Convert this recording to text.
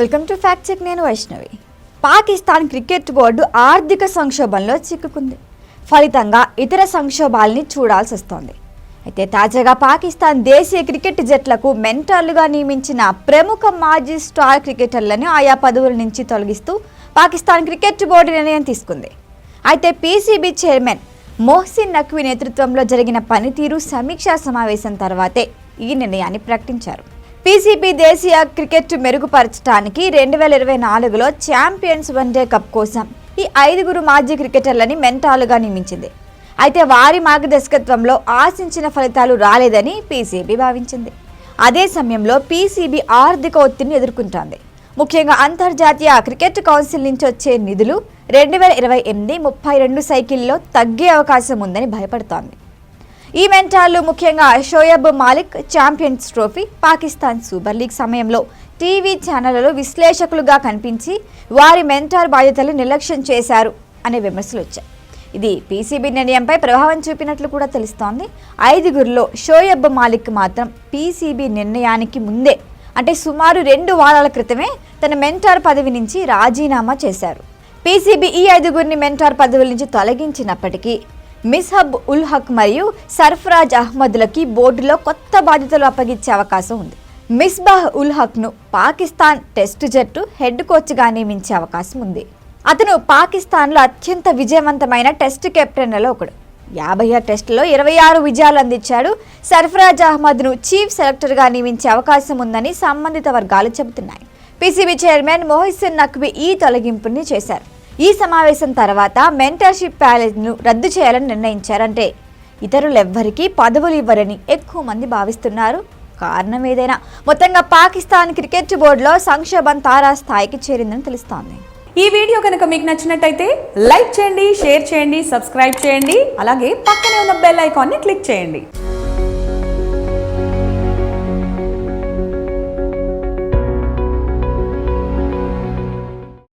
Welcome to fact check నేను Vaishnavi. Pakistan cricket board ఆర్థిక సంక్షోభంలో చిక్కుకుంది. ఫలితంగా ఇతర సంక్షోభాల్ని చూడాల్సి వస్తోంది. అయితే తాజాగా పాకిస్తాన్ దేశీయ క్రికెట్ జట్లకు మెంటర్లుగా నియమించిన ప్రముఖ మాజీ స్టార్ క్రికెటర్లను ఆయా పదవుల నుంచి తొలగిస్తూ పాకిస్తాన్ క్రికెట్ బోర్డు నిర్ణయం తీసుకుంది. అయితే పీసీబీ చైర్మన్ మోహసిన్ నఖ్వీ నేతృత్వంలో జరిగిన పనితీరు సమీక్షా సమావేశం తర్వాతే ఈ నిర్ణయాన్ని ప్రకటించారు. పీసీబీ దేశీయ క్రికెట్ మెరుగుపరచడానికి రెండు వేల ఇరవై నాలుగులో ఛాంపియన్స్ వన్డే కప్ కోసం ఈ ఐదుగురు మాజీ క్రికెటర్లని మెంటాలుగా నియమించింది. అయితే వారి మార్గదర్శకత్వంలో ఆశించిన ఫలితాలు రాలేదని పీసీబీ భావించింది. అదే సమయంలో పీసీబీ ఆర్థిక ఒత్తిడిని ఎదుర్కొంటోంది. ముఖ్యంగా అంతర్జాతీయ క్రికెట్ కౌన్సిల్ నుంచి వచ్చే నిధులు రెండు వేల ఇరవై ఎనిమిది ముప్పై రెండు సైకిల్లో తగ్గే అవకాశం ఉందని భయపడుతోంది. ఈ మెంటార్లు ముఖ్యంగా Shoaib Malik champions trophy Pakistan super league సమయంలో టీవీ ఛానళ్ళలో విశ్లేషకులుగా కనిపించి వారి మెంటార్ బాధ్యతలు నిర్లక్ష్యం చేశారు అనే విమర్శలు వచ్చాయి. ఇది పీసీబీ నిర్ణయంపై ప్రభావం చూపినట్లు కూడా తెలుస్తోంది. ఐదుగురిలో షోయబ్ మాలిక్ మాత్రం పీసీబీ నిర్ణయానికి ముందే అంటే సుమారు రెండు వారాల క్రితమే తన మెంటార్ పదవి నుంచి రాజీనామా చేశారు. పీసీబీ ఈ ఐదుగురిని మెంటార్ పదవుల నుంచి తొలగించినప్పటికీ మిస్హబ్ ఉల్ హక్ మరియు సర్ఫరాజ్ అహ్మద్లకి బోర్డులో కొత్త బాధ్యతలు అప్పగించే అవకాశం ఉంది. మిస్బాహ్ ఉల్ హక్ను పాకిస్తాన్ టెస్ట్ జట్టు హెడ్ కోచ్గా నియమించే అవకాశం ఉంది. అతను పాకిస్తాన్లో అత్యంత విజయవంతమైన టెస్ట్ కెప్టెన్లలో ఒకడు. యాభై ఆరు టెస్టులో ఇరవై ఆరు విజయాలు అందించాడు. సర్ఫరాజ్ అహ్మద్ను చీఫ్ సెలెక్టర్గా నియమించే అవకాశం ఉందని సంబంధిత వర్గాలు చెబుతున్నాయి. పీసీబీ చైర్మన్ మొహిసిన్ నఖ్వీ ఈ తొలగింపుని చేశారు. ఈ సమావేశం తర్వాత మెంటర్షిప్ ప్యాలెట్ను రద్దు చేయాలని నిర్ణయించారంటే ఇతరులెవ్వరికీ పదవులు ఇవ్వరని ఎక్కువ మంది భావిస్తున్నారు. కారణం ఏదైనా? మొత్తంగా పాకిస్తాన్ క్రికెట్ బోర్డులో సంక్షోభం తారా స్థాయికి చేరిందని తెలుస్తోంది. ఈ వీడియో కనుక మీకు నచ్చినట్టయితే లైక్ చేయండి షేర్ చేయండి సబ్స్క్రైబ్ చేయండి. అలాగే పక్కనే ఉన్న బెల్ ఐకాన్ని క్లిక్ చేయండి.